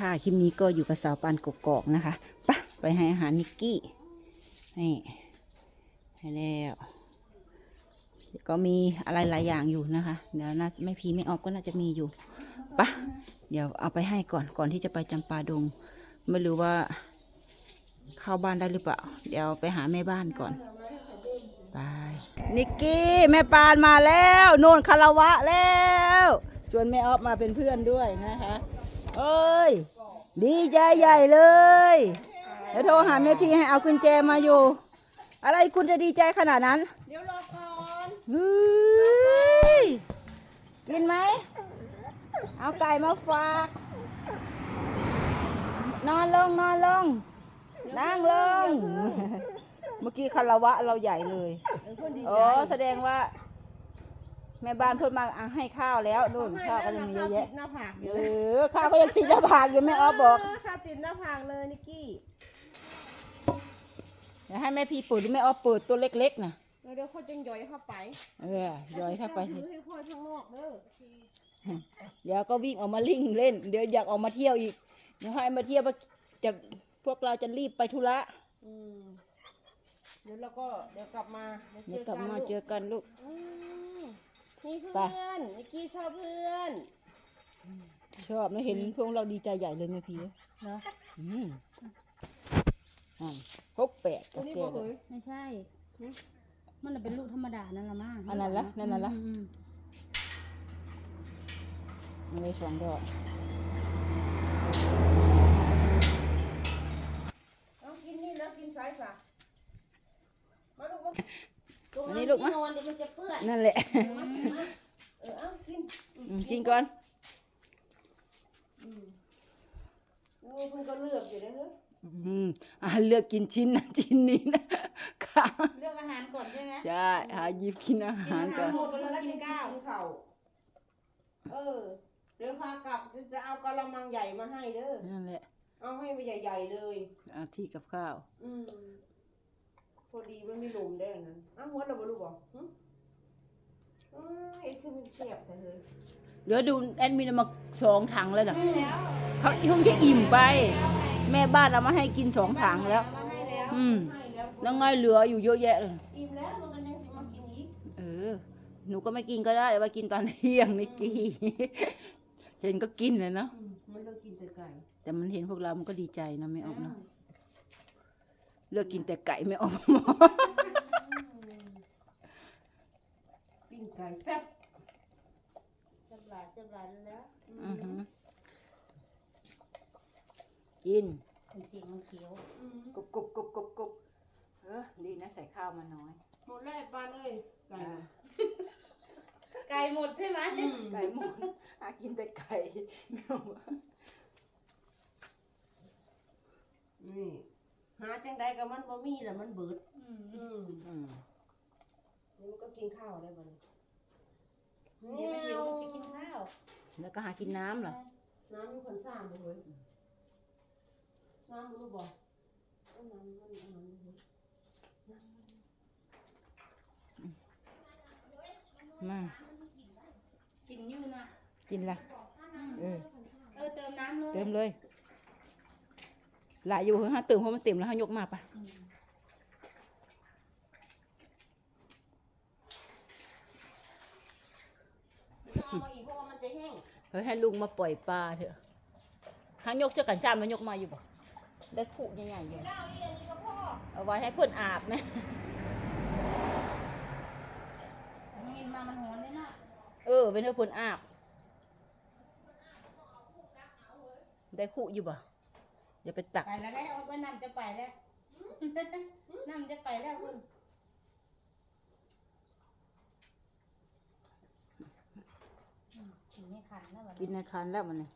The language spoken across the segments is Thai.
ค่ะคลิปนี้ก็อยู่กับสาวปานกกอกนะคะปะไปให้อาหารนิกกี้นี่ให้แล้วก็มีอะไรหลายอย่างอยู่นะคะเดี๋ยวน่าไม่พีไม่ออกก็น่าจะมีอยู่ปะเดี๋ยวเอาไปให้ก่อนก่อนที่จะไปจำปาดง ไม่รู้ว่าเข้าบ้านได้หรือเปล่า เดี๋ยวไปหาแม่บ้านก่อนไปนิกกี้แม่ปานมาแล้ว โน่นคารวะแล้วชวนแม่ออฟมาเป็นเพื่อนด้วยนะคะ เอ้ย ดีใจใหญ่เลยเดี๋ยวโทรหาแม่พี่ให้เอากุญแจมาอยู่ อะไรคุณจะดีใจขนาดนั้น เดี๋ยวรอก่อนเฮ้ยกินไหม เอาไก่มาฝาก นอนลงนอนลง นั่งลง เมื่อกี้คารวะเราใหญ่เลยเดี๋ยวคนดีใจ อ๋อ แสดงว่า แม่บ้านเพิ่นมาอะให้ข้าวแล้วนู่นข้าวก็ยังมีเยอะแยะติดหน้าผากเออข้าวก็ยังติดหน้าผากอยู่แม่ออฟบอกข้าวติดหน้าผากเลยนิกกี้เดี๋ยวให้แม่พี่เปิดหรือแม่ออฟเปิดตัวเล็กๆนะเดี๋ยวเขาจะย่อยเข้าไปเออย่อยเข้าไปถือให้พ่อข้างนอกเด้อเดี๋ยวก็วิ่งออกมาลิ่งเล่น เดี๋ยวอยากออกมาเที่ยวอีกเดี๋ยวให้มาเที่ยวจะพวกเราจะรีบไปธุระอืมเดี๋ยวเราก็เดี๋ยวกลับมาเดี๋ยวกลับมาเจอกันลูกอื มนี่เพื่ไปอนนิกกี้ชอบเพื่อนชอบนะเห็นพวกเราดีใจใหญ่เลยแม่พี่นะอืมอ่าหกแปดตัก็วนี้แก่บอกเลเลยย ไม่ใช่มันน่ะเป็นลูกธรรมดานั่นละมั้งอันนั้นละนั่นน่ะละ อืมมันเลยสองดอกเอากินนี่แล้วกินสายสะมาลูกมาตรง อันนั้นี้นลูกที่มะนอนเดี๋ยวมันจะเปื้อนนั่นแหละเออเอากินอืมกินก่อนอืมโอ้เพิ่นก็เลือกอยู่นะเฮ้ยอืมอ่าเลือกกินชิ้นนั้นชิ้นนี้นะค่ะเลือกอาหารก่อนใช่ไหม ใช่หาหยิบกินอาหารก่อน หมดไปแล้วกินข้าวกินข้าวเออ เดี๋ยวพากลับจะเอากะละมังใหญ่มาให้เด้อ นั่นแหละเอาเอาให้ไปใหญ่ ๆเลยเอาที่กับข้าว อืม พอดีมันไม่ลมได้อันนั้นอ้าวหัวเราบ่รู้บ่หึอ้าวไอ้คือมันเสียบแต่เลย เดี๋ยวดูแอดมินเอามาสองถังแล้วนะเขาเพิ่งจะอิ่มไป แม่บ้านเอามาให้กินสองถังแล้ว มาให้แล้ว อืมให้แล้วแล้วไงเหลืออยู่เยอะแยะเลย อิ่มแล้วมันก็ยังสิมากินอีกเออ หนูก็ไม่กินก็ได้แต่ว่ากินตอนเที่ยงนิกกี้ เห็นก็กินเลยเนาะ อืมมันเลิกกินแต่ไก่แต่มันเห็นพวกเรา มันก็ดีใจนะไม่ออกเนาะ เลือกกินแต่ไก่ไม่ออกปิ้งไก่แซ่บเสียบหลายเสียบหลายแล้วอือหือกินเป็นเสียงมันเขียวอืมกรุบกรุบกรุบกรุบกรุบเออดีนะใส่ข้าวมาน้อย หมดแล้วไอ้ปานเอ้ยไก่อ่าไก่หมดใช่ไหมอืมไก่หมดอากินแต่ไก่ไม่เอามา นี่ หาจังใดกับมันบ่มีแล้วมันเบิดอืมอืมอืมนี่มันก็กินข้าวได้บ่เนี่ยเดี๋ยวไปหิวไปกินข้าวแล้วก็หากินน้ำเหรอน้ำมีคนสร้างบ่เฮ้ยน้ำรู้บ่เอาน้ำมันเอาน้ำมันเฮ้ยมากินอยู่นะกินละเออเออเติมน้ำเลยเติมเลย หลายอยู่เฮ้ยฮะเติมเพราะมันเต็มแล้วฮะยกมาปะเอามาอีกเพราะว่ามันจะแห้งเฮ้ยให้ลุงมาปล่อยปลาเถอะหางยกเจ้ากันจามแล้วยกมาอยู่ปะได้ขู่ใหญ่ๆอยู่เจ้าอีอันนี้ก็พ่อเอาไว้ให้เพื่อนอาบไหมแต่กินมามันหอนเลยนะเออเป็นให้เพื่อนอาบ ได้ขู่อยู่ปะเดี๋ยวไปตัก ไปแล้วได้เอาไปน้ำจะไปแล้วน้ำจะไปแล้วคุณอืมกินให้ขันแล้วแบบกินในคันแล้วมันเนี่ย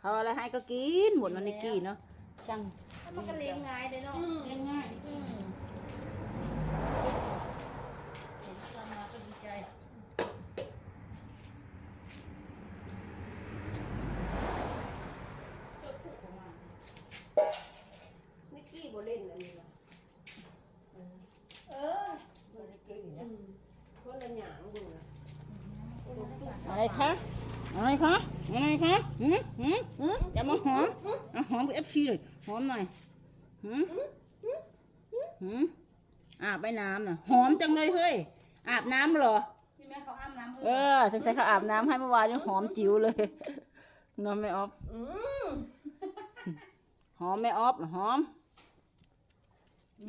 เขาอะไรให้ก็กินหมดมันนิกกี้เนาะช่างมันก็เลี้ยงง่ายเลยเนาะ ง่ายอืมเห็นตอนมาก็ดีใจ นิกกี้บ่เล่นอันนี้นะ เออ มันนิกกี้อืมเพราะละหยางดูนะ อะไร คะอะไรคะอะไรคะหืมหืมหืมจมาหอมเอาหอมกับเอฟซีเลยหอมหน่อยหืมหืมอาบไปน้ำน่ะหอมจังเลยเฮ้ยอาบน้ำเหรอใช่ไหมเขาอาบน้ำเออสงสัยเขาอาบน้ำให้เมื่อวานยังหอมจิ๋วเลยนอนไม่ออฟอืมหอมไม่ออฟหอม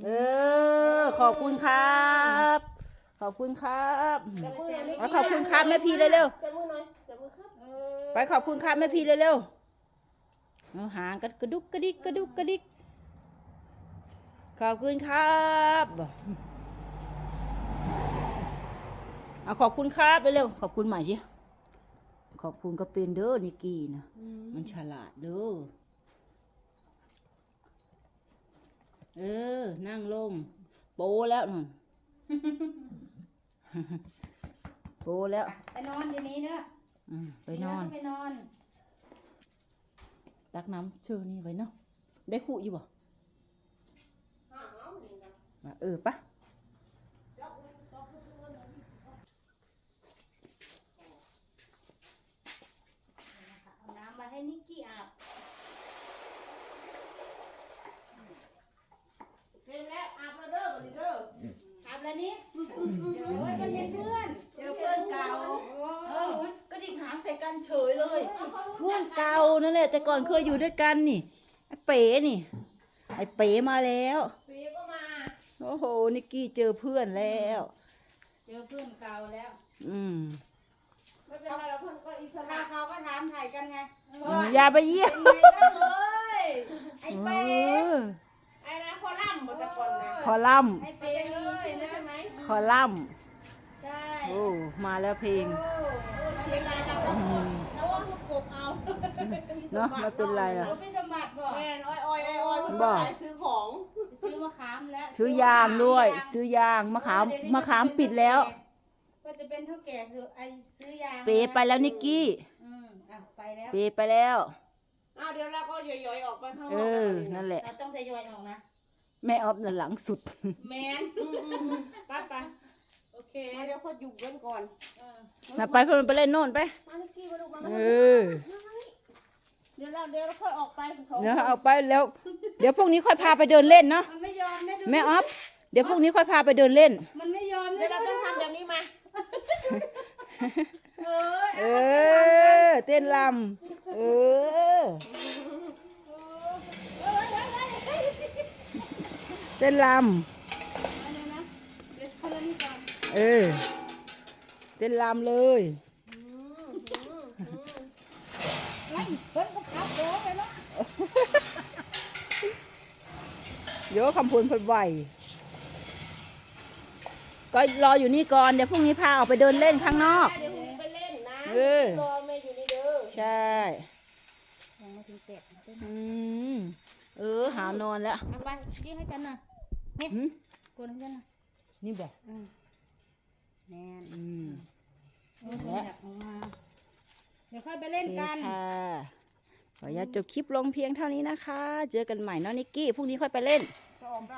เออ ขอบคุณครับ ขอบคุณครับก็เลยแชร์เอาขอบคุณครับแม่พีเร็วจับมือหน่อยจับมือครับเออๆไปขอบคุณครับแม่พีเร็วๆเอาหางกระกระดุกกระดิกกระดุกกระดิกขอบคุณครับเอาขอบคุณครับเร็วๆขอบคุณใหม่ดิขอบคุณก็เป็นเด้อนิกกี้นะมันฉลาดเด้อเออ นั่งลงโปแล้วนั่น โปแล้ว ไปนอนเดี๋ยวนี้เนอะอืมไปนอนไปนอน ตักน้ำเชื่อนี่ไว้เนาะ ได้คู่อยู่บ่อะเออปะ เอาน้ำมาให้นิกกี้อาบ เร็วแล้วอาบมาเด้อมาเด้อ อาบแล้วนี่เดี๋ยวเฮ้ยมันเห็นเพื่อน เจอเพื่อนเก่า เอ เอ อ อก็ดิ่งหางใส่กันเฉยเลยเพื่อนเก่านั่นแหละแต่ก่อนเคยอยู่ด้วยกันนี่ไอ้เป๋นี่ ไอ้เป๋มาแล้วปีก็มาโอ้โหนิกกี้เจอเพื่อนแล้ว เจอเพื่อนเก่าแล้ว อืมไม่เป็นไรเราเพิ่นก็อิสถ้าระเขาก็ถามถ่ายกันไงอืมอย่าไปเยี่ยมเป็นไงบ้างเอ้ยไอ้เอเป๊อไอ้นะพอล่ำหมดแต่ก่อนนะคอลัมน์ไอ้เป็เป๊นอย่างเลนี้ยใช่นะไหมคอลัมน์ใช่โอ้มาแล้วเพลง โอ้เสียงดังนะอืมแล้วว่าพวกกบเอาเนาะไม่เป็นไรล่ะรถพี่สมบัติบอกแม่นอ้อยอ้อยอ้อยอ้อยมันบ่ก็ขายซื้อของ ซื้อมะขามแล้วซื้อยางด้วย ซื้อยางมะขามมะขามปิดแล้ว ก็จะเป็นเท่าแก่ซื้อไอซื้อยางเปไปแล้วนิกกี้ อืมอะไปแล้วเปไปแล้ว อ้าวเดี๋ยวเราก็ย่อยๆออกไปข้างนเออกอ นั่นแหละ เราต้องทยอยออกนะแม่ออฟน่ะหลังสุด แมน อืมอืมอืมไปไปโอเค มาเดี๋ยวพออยู่กันก่อนเออน่ะไปเพื่อนไปเล่นโน่นไป มานิกกี้มาดูมาเอมาอเดี๋ยวเราเดี๋ยวเราค่อยออกไปสองเดี๋ยวเอาไปแล้ว เดี๋ยวพวกนี้ค่อยพาไปเดินเล่นเนาะมันไม่ยอมนะดูแม่ออฟเดี๋ยวพวกนี้ค่อยพาไปเดินเล่น มันไม่ยอมเดี๋ยวนะเราต้องทำแบบนี้มาเออเออ เต้นลำเออเต้นลอันนี้นะเดี๋ยวคนละนี่ก่อนำ เออเต้นลำเลยอืมอืมอืมไล่เพิ่นก็ขับโดไปแล้วเดี๋ยวคำพูนเพนไหวก็รออยู่นี่ก่อน เดี๋ยวพรุ่งนี้พาออกไปเดินเล่นข้างนอก เดี๋ยวผมไปเล่นนะเออ รอแม่อยู่นี่เด้อใช่ยังไม่ถึงเป็ดอืมเออ หานอนแล้ว เอาไปยื่ให้ฉันหน่อยนี่หึกดให้ฉันหน่อยนี่บอก อืม แน่นอืมโอ้ยผมอยากออกมาเดี๋ยวค่อยไปเล่นโอเคกันค่ะขออนุญาตจบคลิปลงเพียงเท่านี้นะคะ เจอกันใหม่เนาะนิกกี้พรุ่งนี้ค่อยไปเล่นจะออก